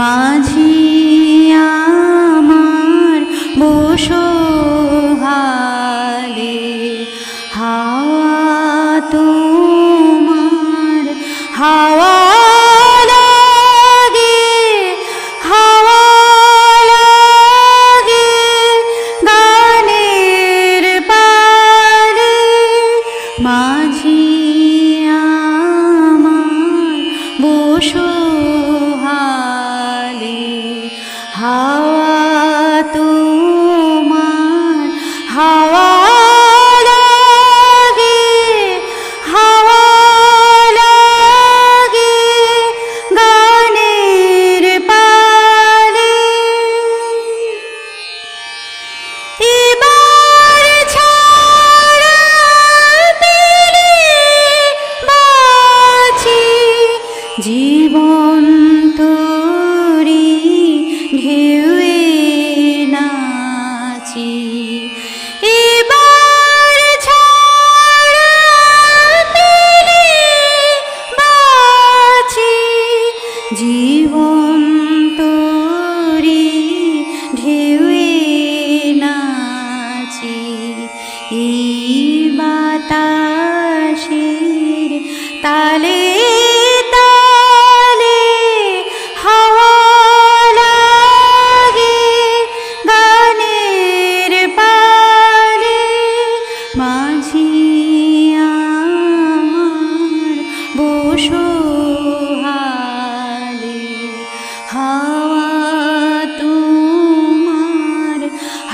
মাঝি আমার বসো হালে হাওয়া তোমার হাওয়া How ढेर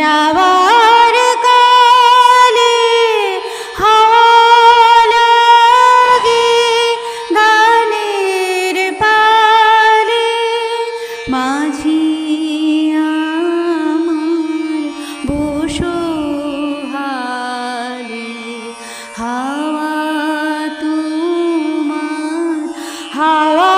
যাওয়ার কালে লাগে গানের পালে। মাঝি আমার হাওয়া তোমার হাওয়া